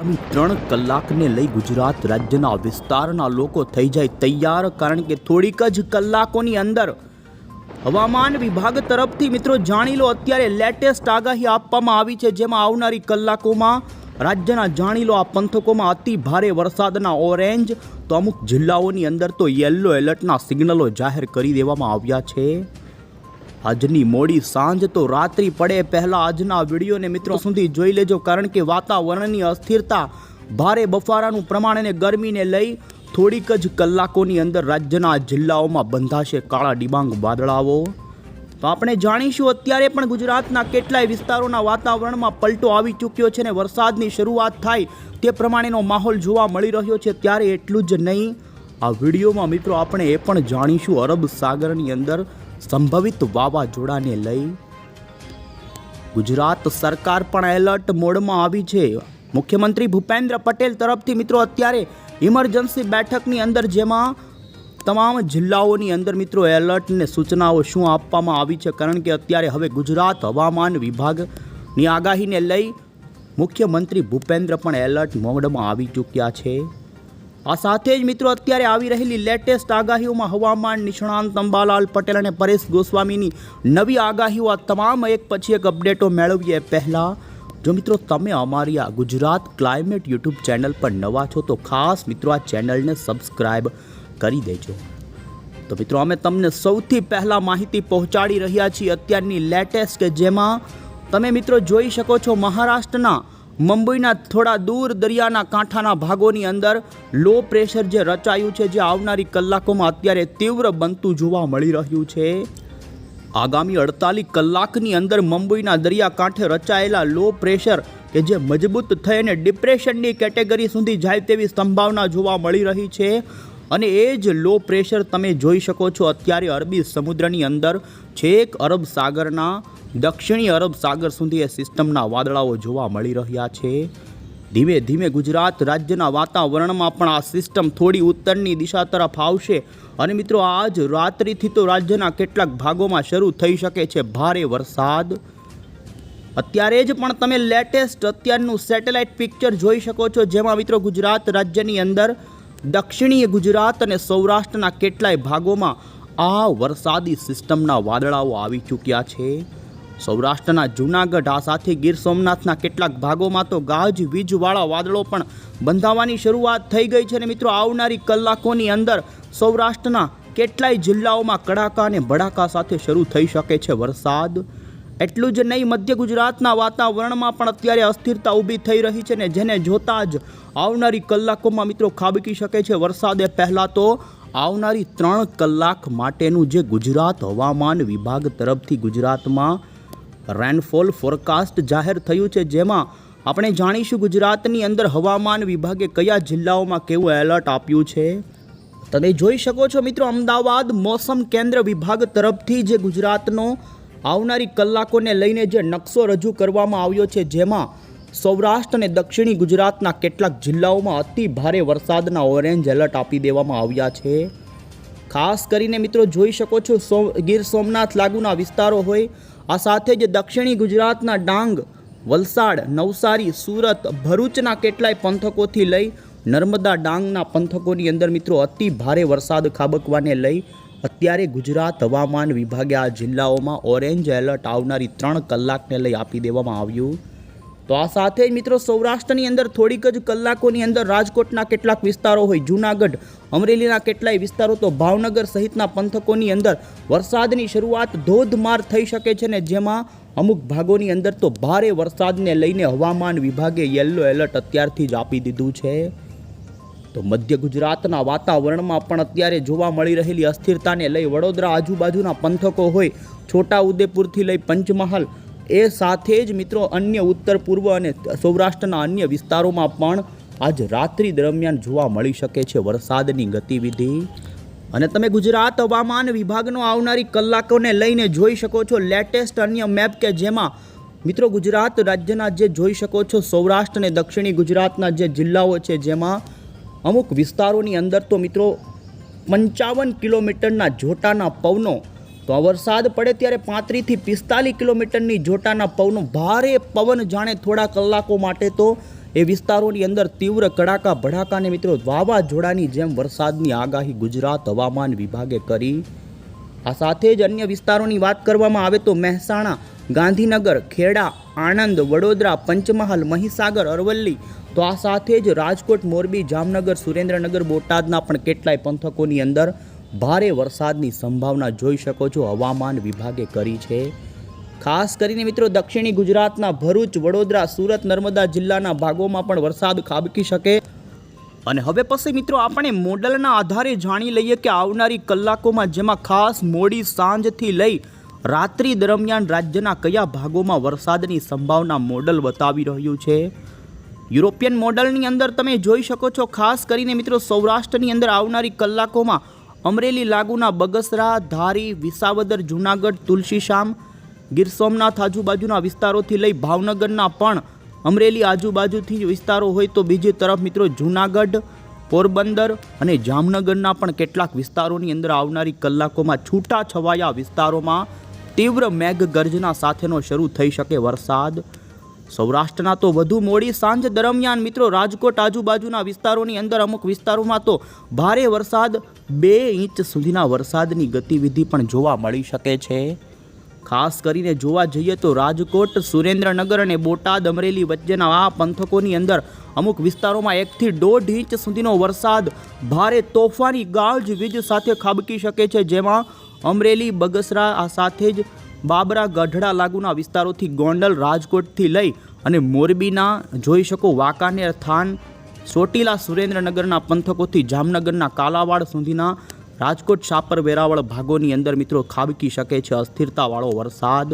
ત્રણ કલાકને લઈ ગુજરાત રાજ્યના વિસ્તારના લોકો થઈ જાય તૈયાર, કારણ કે થોડીક જ કલાકોની અંદર હવામાન વિભાગ તરફથી મિત્રો જાણી લો, અત્યારે લેટેસ્ટ આગાહી આપવામાં આવી છે, જેમાં આવનારી કલાકોમાં રાજ્યના જાણી લો આ પંથકોમાં અતિ ભારે વરસાદના ઓરેન્જ તો અમુક જિલ્લાઓની અંદર તો યલો એલર્ટના સિગ્નલો જાહેર કરી દેવામાં આવ્યા છે. આજની મોડી સાંજ તો રાત્રિ પડે પહેલા આજના વિડીયોને મિત્રો સુધી જોઈ લેજો, કારણ કે વાતાવરણની અસ્થિરતા ભારે બફારાનું પ્રમાણ અને ગરમીને લઈ થોડીક જ કલાકોની અંદર રાજ્યના જિલ્લાઓમાં બંધાશે કાળા ડિબાંગ વાદળાઓ. તો આપણે જાણીશું, અત્યારે પણ ગુજરાતના કેટલાય વિસ્તારોના વાતાવરણમાં પલટો આવી ચૂક્યો છે ને વરસાદની શરૂઆત થાય તે પ્રમાણેનો માહોલ જોવા મળી રહ્યો છે, ત્યારે એટલું જ નહીં. આ વિડીયોમાં મિત્રો આપણે એ પણ જાણીશું, અરબ સાગરની અંદર સંભવિત વાવાઝોડાને લઈ ગુજરાત સરકાર પણ એલર્ટ મોડમાં આવી છે. મુખ્યમંત્રી ભૂપેન્દ્ર પટેલ તરફથી મિત્રો અત્યારે ઇમરજન્સી બેઠકની અંદર જેમાં તમામ જિલ્લાઓની અંદર મિત્રો એલર્ટને સૂચનાઓ શું આપવામાં આવી છે? કારણ કે અત્યારે હવે ગુજરાત હવામાન વિભાગની આગાહીને લઈ મુખ્યમંત્રી ભૂપેન્દ્ર પણ એલર્ટ મોડમાં આવી ચૂક્યા છે. આ સાથે જ મિત્રો અત્યારે આવી રહેલી લેટેસ્ટ આગાહીઓમાં હવામાન નિષ્ણાંત અંબાલાલ પટેલ અને પરેશ ગોસ્વામીની નવી આગાહીઓ આ તમામ એક પછી એક અપડેટો મેળવીએ પહેલાં. જો મિત્રો તમે અમારી આ ગુજરાત ક્લાઇમેટ યુટ્યુબ ચેનલ પર નવા છો તો ખાસ મિત્રો આ ચેનલને સબસ્ક્રાઈબ કરી દેજો. તો મિત્રો અમે તમને સૌથી પહેલાં માહિતી પહોંચાડી રહ્યા છીએ અત્યારની લેટેસ્ટ કે જેમાં તમે મિત્રો જોઈ શકો છો મહારાષ્ટ્રના મુંબઈના થોડા દૂર દરિયાના કાંઠાના ભાગોની અંદર લો પ્રેશર જે રચાયું છે, જે આવનારી કલાકોમાં અત્યારે તીવ્ર બનતું જોવા મળી રહ્યું છે. આગામી અડતાલીસ કલાકની અંદર મુંબઈના દરિયાકાંઠે રચાયેલા લો પ્રેશર કે જે મજબૂત થઈને ડિપ્રેશનની કેટેગરી સુધી જાય તેવી સંભાવના જોવા મળી રહી છે. અને એ જ લો પ્રેશર તમે જોઈ શકો છો, અત્યારે અરબી સમુદ્રની અંદર છેક અરબ સાગરના દક્ષિણી અરબ સાગર સુધી એ સિસ્ટમના વાદળાઓ જોવા મળી રહ્યા છે. ધીમે ધીમે ગુજરાત રાજ્યના વાતાવરણમાં પણ આ સિસ્ટમ થોડી ઉત્તરની દિશા તરફ આવશે. અને મિત્રો, આજ રાત્રિથી તો રાજ્યના કેટલાક ભાગોમાં શરૂ થઈ શકે છે ભારે વરસાદ. અત્યારે જ પણ તમે લેટેસ્ટ અત્યારનું સેટેલાઇટ પિક્ચર જોઈ શકો છો, જેમાં મિત્રો ગુજરાત રાજ્યની અંદર દક્ષિણીય ગુજરાત અને સૌરાષ્ટ્રના કેટલાય ભાગોમાં આ વરસાદી સિસ્ટમના વાદળાઓ આવી ચૂક્યા છે. સૌરાષ્ટ્રના જૂનાગઢ, આ સાથે ગીર સોમનાથના કેટલાક ભાગોમાં તો ગાજ, વીજવાળા વાદળો પણ બંધાવાની શરૂઆત થઈ ગઈ છે અને મિત્રો, આવનારી કલાકોની અંદર સૌરાષ્ટ્રના કેટલાય જિલ્લાઓમાં કડાકા અને ભડાકા સાથે શરૂ થઈ શકે છે વરસાદ. એટલું જ નહીં, મધ્ય ગુજરાતના વાતાવરણમાં પણ અત્યારે અસ્થિરતા ઊભી થઈ રહી છે ને જેને જોતા જ આવનારી કલાકોમાં મિત્રો ખાબકી શકે છે વરસાદે પહેલાં તો આવનારી ત્રણ કલાક માટેનું જે ગુજરાત હવામાન વિભાગ તરફથી ગુજરાતમાં રેનફોલ ફોરકાસ્ટ જાહેર થયું છે, જેમાં આપણે જાણીશું ગુજરાતની અંદર હવામાન વિભાગે કયા જિલ્લાઓમાં કેવું એલર્ટ આપ્યું છે? તમે જોઈ શકો છો મિત્રો, અમદાવાદ મોસમ કેન્દ્ર વિભાગ તરફથી જે ગુજરાતનો આવનારી કલાકોને લઈને જે નકશો રજૂ કરવામાં આવ્યો છે, જેમાં સૌરાષ્ટ્ર અને દક્ષિણી ગુજરાતના કેટલાક જિલ્લાઓમાં અતિ ભારે વરસાદના ઓરેન્જ એલર્ટ આપી દેવામાં આવ્યા છે. ખાસ કરીને મિત્રો જોઈ શકો છો સો ગીર સોમનાથ લાગુના વિસ્તારો હોય. આ સાથે જ દક્ષિણી ગુજરાતના ડાંગ, વલસાડ, નવસારી, સુરત, ભરૂચના કેટલાય પંથકોથી લઈ નર્મદા ડાંગના પંથકોની અંદર મિત્રો અતિ ભારે વરસાદ ખાબકવાને લઈ અત્યારે ગુજરાત હવામાન વિભાગે આ જિલ્લાઓમાં ઓરેન્જ એલર્ટ આવનારી ત્રણ કલાકને લઈ આપી દેવામાં આવ્યું. તો આ સાથે મિત્રો સૌરાષ્ટ્રની અંદર થોડીક જ કલાકોની અંદર રાજકોટના કેટલાક વિસ્તારો હોય, જૂનાગઢ, અમરેલીના કેટલાય વિસ્તારો, તો ભાવનગર સહિતના પંથકોની અંદર વરસાદની શરૂઆત ધોધમાર થઈ શકે છે ને જેમાં અમુક ભાગોની અંદર તો ભારે વરસાદને લઈને હવામાન વિભાગે યલો એલર્ટ અત્યારથી જ આપી દીધું છે. તો મધ્ય ગુજરાતના વાતાવરણમાં પણ અત્યારે જોવા મળી રહેલી અસ્થિરતાને લઈ વડોદરા આજુબાજુના પંથકો હોય, છોટા ઉદેપુરથી લઈ પંચમહાલ એ સાથે જ મિત્રો અન્ય ઉત્તર, પૂર્વ અને સૌરાષ્ટ્રના અન્ય વિસ્તારોમાં પણ આજ રાત્રિ દરમિયાન જોવા મળી શકે છે વરસાદની ગતિવિધિ. અને તમે ગુજરાત હવામાન વિભાગનો આવનારી કલાકોને લઈને જોઈ શકો છો લેટેસ્ટ અન્ય મેપ કે જેમાં મિત્રો ગુજરાત રાજ્યના જે જોઈ શકો છો સૌરાષ્ટ્ર અને દક્ષિણી ગુજરાતના જે જિલ્લાઓ છે જેમાં અમુક વિસ્તારોની અંદર તો મિત્રો પંચાવન કિલોમીટરના જોટાના પવનો તો આ વરસાદ પડે ત્યારે પાંત્રીસથી પિસ્તાલીસ કિલોમીટરની જોટાના પવનો ભારે પવન જાણે થોડા કલાકો માટે તો એ વિસ્તારોની અંદર તીવ્ર કડાકા ભડાકાને મિત્રો વાવાઝોડાની જેમ વરસાદની આગાહી ગુજરાત હવામાન વિભાગે કરી. આ સાથે જ અન્ય વિસ્તારોની વાત કરવામાં આવે તો મહેસાણા, ગાંધીનગર, ખેડા, આણંદ, વડોદરા, પંચમહાલ, મહીસાગર, અરવલ્લી તો આ સાથે જ રાજકોટ, મોરબી, જામનગર, સુરેન્દ્રનગર, બોટાદના પણ કેટલાય પંથકોની અંદર ભારે વરસાદની સંભાવના જોઈ શકો છો હવામાન વિભાગે કરી છે. ખાસ કરીને મિત્રો દક્ષિણી ગુજરાતના ભરૂચ, વડોદરા, સુરત, નર્મદા જિલ્લાના ભાગોમાં પણ વરસાદ ખાબકી શકે. અને હવે પછી મિત્રો આપણે મોડલના આધારે જાણી લઈએ કે આવનારી કલાકોમાં જેમાં ખાસ મોડી સાંજથી લઈ રાત્રિ દરમિયાન રાજ્યના કયા ભાગોમાં વરસાદની સંભાવના મોડલ બતાવી રહ્યું છે. યુરોપિયન મોડલની અંદર તમે જોઈ શકો છો ખાસ કરીને મિત્રો સૌરાષ્ટ્રની અંદર આવનારી કલાકોમાં અમરેલી લાગુના બગસરા, ધારી, વિસાવદર, જૂનાગઢ તુલસીશામ ગીર સોમનાથ આજુબાજુના વિસ્તારોથી લઈ ભાવનગરના પણ અમરેલી આજુબાજુથી વિસ્તારો હોય તો બીજી તરફ મિત્રો જૂનાગઢ, પોરબંદર અને જામનગરના પણ કેટલાક વિસ્તારોની અંદર આવનારી કલાકોમાં છૂટા છવાયા વિસ્તારોમાં તીવ્ર મેઘગર્જના સાથેનો શરૂ થઈ શકે વરસાદ. સૌરાષ્ટ્રના તો વધુ મોડી સાંજ દરમિયાન મિત્રો રાજકોટ આજુબાજુના વિસ્તારોની અંદર અમુક વિસ્તારોમાં તો ભારે વરસાદ બે ઇંચ સુધીના વરસાદની ગતિવિધિ પણ જોવા મળી શકે છે. ખાસ કરીને જોવા જઈએ તો રાજકોટ, સુરેન્દ્રનગર અને બોટાદ અમરેલી વચ્ચેના આ પંથકોની અંદર અમુક વિસ્તારોમાં એકથી દોઢ ઇંચ સુધીનો વરસાદ ભારે તોફાની ગાજ વીજ સાથે ખાબકી શકે છે. જેમાં અમરેલી, બગસરા, આ સાથે જ બાબરા, ગઢડા લાગુના વિસ્તારોથી ગોંડલ, રાજકોટથી લઈ અને મોરબીના, જોઈ શકો, વાંકાનેર, થાન ચોટીલા સુરેન્દ્રનગરના પંથકોથી જામનગરના કાલાવાડ સુધીના રાજકોટ શાપર વેરાવળ ભાગોની અંદર મિત્રો ખાબકી શકે છે, અસ્થિરતાવાળો વરસાદ.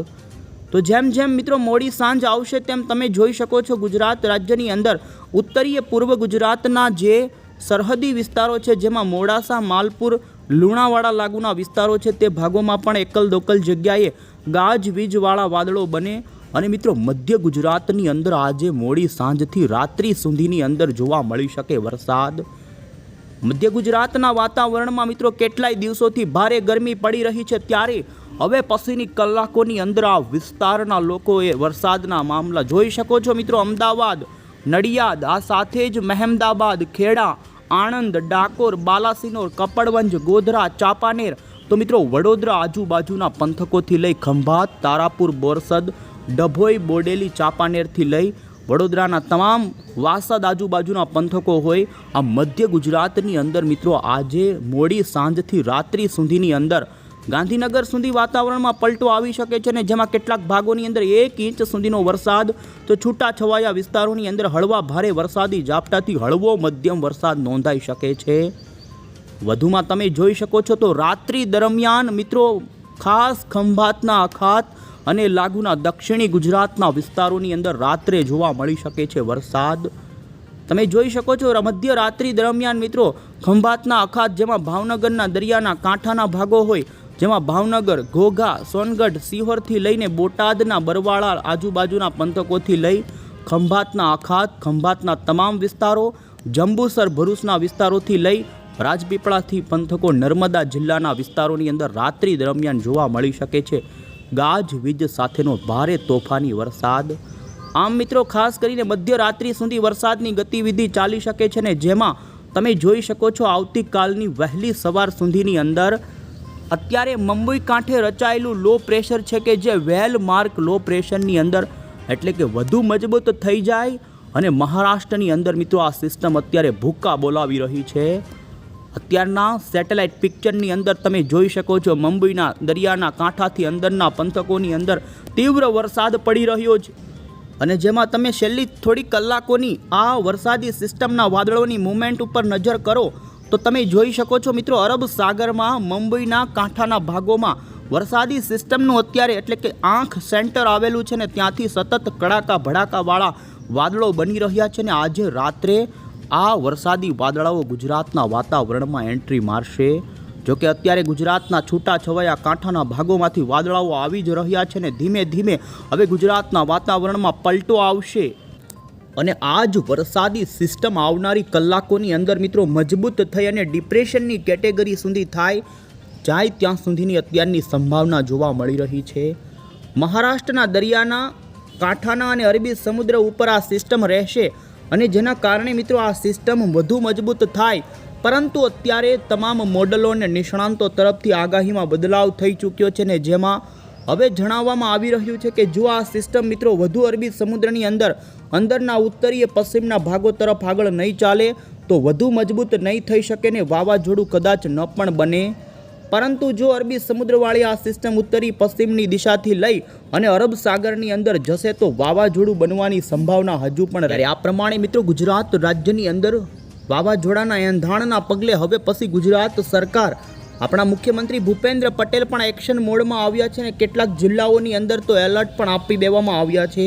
તો જેમ જેમ મિત્રો મોડી સાંજ આવશે તેમ તમે જોઈ શકો છો ગુજરાત રાજ્યની અંદર ઉત્તરીય પૂર્વ ગુજરાતના જે સરહદી વિસ્તારો છે, જેમાં મોડાસા, માલપુર, લુણાવાડા લાગુના વિસ્તારો છે, તે ભાગોમાં પણ એકલ દોકલ જગ્યાએ ગાજવીજવાળા વાદળો બને અને મિત્રો, મધ્ય ગુજરાતની અંદર આજે મોડી સાંજથી રાત્રિ સુધીની અંદર જોવા મળી શકે વરસાદ. મધ્ય ગુજરાતના વાતાવરણમાં મિત્રો, કેટલાય દિવસોથી ભારે ગરમી પડી રહી છે ત્યારે હવે પછીની કલાકોની અંદર આ વિસ્તારના લોકોએ વરસાદના મામલા જોઈ શકો છો મિત્રો, અમદાવાદ, નડિયાદ, આ સાથે જ મહેમદાબાદ, ખેડા, આણંદ, ડાકોર, બાલાસિનોર, કપડવંજ, ગોધરા, ચાપાનેર, તો મિત્રો, વડોદરા આજુબાજુના પંથકોથી લઈ ખંભાત, તારાપુર, બોરસદ ડભોઈ, બોડેલી, ચાપાનેરથી લઈ વડોદરાના તમામ વાસદ આજુબાજુના પંથકો હોય, આ મધ્ય ગુજરાતની અંદર મિત્રો આજે મોડી સાંજથી રાત્રિ સુધીની અંદર ગાંધીનગર સુધી વાતાવરણમાં પલટો આવી શકે છે ને જેમાં કેટલાક ભાગોની અંદર એક ઇંચ સુધીનો વરસાદ, તો છૂટા છવાયા વિસ્તારોની અંદર હળવા ભારે વરસાદી ઝાપટાથી હળવો મધ્યમ વરસાદ નોંધાઈ શકે છે. વધુમાં તમે જોઈ શકો છો તો રાત્રિ દરમિયાન મિત્રો ખાસ ખંભાતના અખાત અને લાગુના દક્ષિણી ગુજરાતના વિસ્તારોની અંદર રાત્રે જોવા મળી શકે છે વરસાદ. તમે જોઈ શકો છો મધ્ય રાત્રિ દરમિયાન મિત્રો, ખંભાતના અખાત જેમાં ભાવનગરના દરિયાના કાંઠાના ભાગો હોય, જેમાં ભાવનગર, ઘોઘા, સોનગઢ સિહોરથી લઈને બોટાદના બરવાળા આજુબાજુના પંથકોથી લઈ ખંભાતના અખાત ખંભાતના તમામ વિસ્તારો, જંબુસર, ભરૂચના વિસ્તારોથી લઈ રાજપીપળાથી પંથકો નર્મદા જિલ્લાના વિસ્તારોની અંદર રાત્રિ દરમિયાન જોવા મળી શકે છે. ગાજ વીજ સાથેનો ભારે તોફાની વરસાદ. આમ મિત્રો, ખાસ કરીને મધ્યરાત્રિ સુધી વરસાદની ગતિવિધિ ચાલી શકે છે ને જેમાં તમે જોઈ શકો છો આવતીકાલની વહેલી સવાર સુધીની અંદર અત્યારે મુંબઈ કાંઠે રચાયેલું લો પ્રેશર છે કે જે વેલ માર્ક લો પ્રેશરની અંદર એટલે કે વધુ મજબૂત થઈ જાય. અને મહારાષ્ટ્રની અંદર મિત્રો, આ સિસ્ટમ અત્યારે ભૂક્કા બોલાવી રહી છે. અત્યારના સેટેલાઇટ પિક્ચરની અંદર તમે જોઈ શકો છો, મુંબઈના દરિયાના કાંઠાથી અંદરના પંથકોની અંદર તીવ્ર વરસાદ પડી રહ્યો છે. અને જેમાં તમે છેલ્લી થોડી કલાકોની આ વરસાદી સિસ્ટમના વાદળોની મુવમેન્ટ ઉપર નજર કરો, તો તમે જોઈ શકો છો મિત્રો, અરબ સાગરમાં, મુંબઈના કાંઠાના ભાગોમાં વરસાદી સિસ્ટમનું અત્યારે એટલે કે આંખ સેન્ટર આવેલું છે ને ત્યાંથી સતત કડાકા ભડાકાવાળા વાદળો બની રહ્યા છે ને આજે રાત્રે આ વરસાદી વાદળાઓ ગુજરાતના વાતાવરણમાં એન્ટ્રી મારશે. જો કે અત્યારે ગુજરાતના છૂટા છવાયા કાંઠાના ભાગોમાંથી વાદળાઓ આવી જ રહ્યા છે ને ધીમે ધીમે હવે ગુજરાતના વાતાવરણમાં પલટો આવશે. અને આ જ વરસાદી સિસ્ટમ આવનારી કલાકોની અંદર મિત્રો મજબૂત થઈ અને ડિપ્રેશનની કેટેગરી સુધી થાય, જાય ત્યાં સુધીની અત્યારની સંભાવના જોવા મળી રહી છે. મહારાષ્ટ્રના દરિયાના કાંઠાના અને અરબી સમુદ્ર ઉપર આ સિસ્ટમ રહેશે. અને જેના કારણે મિત્રો આ સિસ્ટમ વધુ મજબૂત થાય. પરંતુ અત્યારે તમામ મોડલો અને નિષ્ણાંતો તરફથી આગાહીમાં બદલાવ થઈ ચૂક્યો છે ને જેમાં હવે જણાવવામાં આવી રહ્યું છે કે જો આ સિસ્ટમ મિત્રો વધુ અરબી સમુદ્રની અંદર, અંદરના, ઉત્તરીય, પશ્ચિમના ભાગો તરફ આગળ નહીં ચાલે, તો વધુ મજબૂત નહીં થઈ શકે ને વાવાઝોડું કદાચ ન પણ બને. પરંતુ જો અરબી સમુદ્રવાળી આ સિસ્ટમ ઉત્તરી પશ્ચિમની દિશાથી લઈ અને અરબ સાગરની અંદર જશે તો વાવાઝોડું બનવાની સંભાવના હજુ પણ રહે. આ પ્રમાણે મિત્રો ગુજરાત રાજ્યની અંદર વાવાઝોડાના એંધાણના પગલે હવે પછી ગુજરાત સરકાર, આપણા મુખ્યમંત્રી ભૂપેન્દ્ર પટેલ પણ એક્શન મોડમાં આવ્યા છે અને કેટલાક જિલ્લાઓની અંદર તો એલર્ટ પણ આપી દેવામાં આવ્યા છે.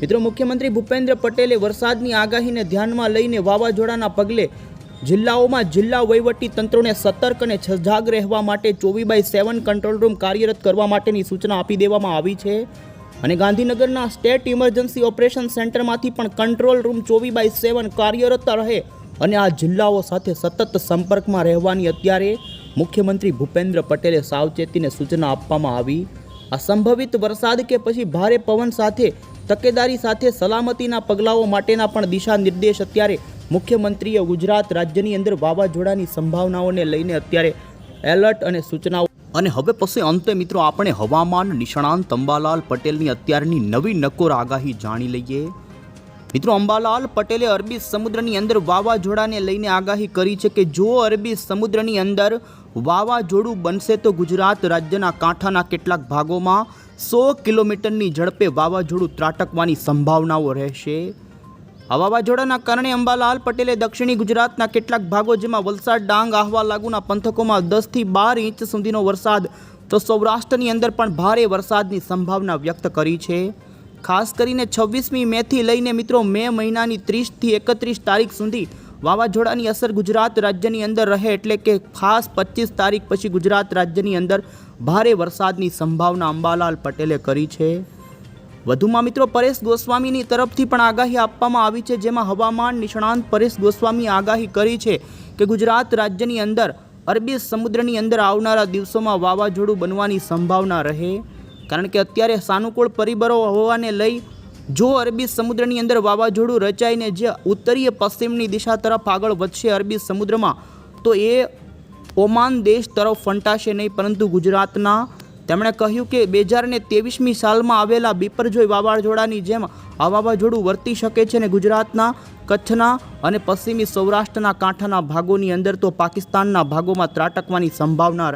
મિત્રો મુખ્યમંત્રી ભૂપેન્દ્ર પટેલે વરસાદની આગાહીને ધ્યાનમાં લઈને વાવાઝોડાના પગલે જિલ્લાઓમાં જિલ્લા વહીવટી તંત્રોને સતર્ક અને સજાગ રહેવા માટે ચોવી બાય સેવન કંટ્રોલ રૂમ કાર્યરત કરવા માટેની સૂચના આપી દેવામાં આવી છે. અને ગાંધીનગરના સ્ટેટ ઇમરજન્સી ઓપરેશન સેન્ટરમાંથી પણ કંટ્રોલ રૂમ ચોવી બાય સેવન કાર્યરત રહે અને આ જિલ્લાઓ સાથે સતત સંપર્કમાં રહેવાની અત્યારે મુખ્યમંત્રી ભૂપેન્દ્ર પટેલે સાવચેતીને સૂચના આપવામાં આવી. આ સંભવિત વરસાદ કે પછી ભારે પવન સાથે તકેદારી સાથે સલામતીના પગલાઓ માટેના પણ દિશા નિર્દેશ અત્યારે મુખ્યમંત્રીએ ગુજરાત રાજ્યની અંદર વાવાઝોડાની સંભાવનાઓને લઈને અત્યારે એલર્ટ અને સૂચનાઓ અને હવે પછી અંતે મિત્રો આપણે હવામાન નિષ્ણાંત અંબાલાલ પટેલની અત્યારની નવી નકોર આગાહી જાણી લઈએ. મિત્રો અંબાલાલ પટેલે અરબી સમુદ્રની અંદર વાવાઝોડાને લઈને આગાહી કરી છે કે જો અરબી સમુદ્રની અંદર વાવાઝોડું બનશે તો ગુજરાત રાજ્યના કાંઠાના કેટલાક ભાગોમાં સો કિલોમીટરની ઝડપે વાવાઝોડું ત્રાટકવાની સંભાવનાઓ રહેશે. આ વાવાઝોડાના કારણે અંબાલાલ પટેલે દક્ષિણી ગુજરાતના કેટલાક ભાગો જેમાં વલસાડ, ડાંગ, આહવા લાગુના પંથકોમાં દસથી બાર ઇંચ સુધીનો વરસાદ તો સૌરાષ્ટ્રની અંદર પણ ભારે વરસાદની સંભાવના વ્યક્ત કરી છે. ખાસ કરીને છવ્વીસમી મેથી લઈને મિત્રો મે મહિનાની ત્રીસથી એકત્રીસ તારીખ સુધી વાવાઝોડાની અસર ગુજરાત રાજ્યની અંદર રહે એટલે કે ખાસ પચીસ તારીખ પછી ગુજરાત રાજ્યની અંદર ભારે વરસાદની સંભાવના અંબાલાલ પટેલે કરી છે. વધુમાં મિત્રો પરેશ ગોસ્વામીની તરફથી પણ આગાહી આપવામાં આવી છે, જેમાં હવામાન નિષ્ણાંત પરેશ ગોસ્વામીએ આગાહી કરી છે કે ગુજરાત રાજ્યની અંદર અરબી સમુદ્રની અંદર આવનારા દિવસોમાં વાવાઝોડું બનવાની સંભાવના રહે. કારણ કે અત્યારે સાનુકૂળ પરિબળો હોવાને લઈ જો અરબી સમુદ્રની અંદર વાવાઝોડું રચાઈને જે ઉત્તરીય પશ્ચિમની દિશા તરફ આગળ વધશે અરબી સમુદ્રમાં, તો એ ઓમાન દેશ તરફ ફંટાશે નહીં, પરંતુ ગુજરાતના તેમણે કહ્યું કે બે હજાર ને ત્રેવીસમી સાલમાં આવેલા બિપરજોય વાવાઝોડાની જેમ આ વાવાઝોડું વર્તી શકે છે અને ગુજરાતના કચ્છના અને પશ્ચિમી સૌરાષ્ટ્રના કાંઠાના ભાગોની અંદર તો પાકિસ્તાનના ભાગોમાં ત્રાટકવાની સંભાવના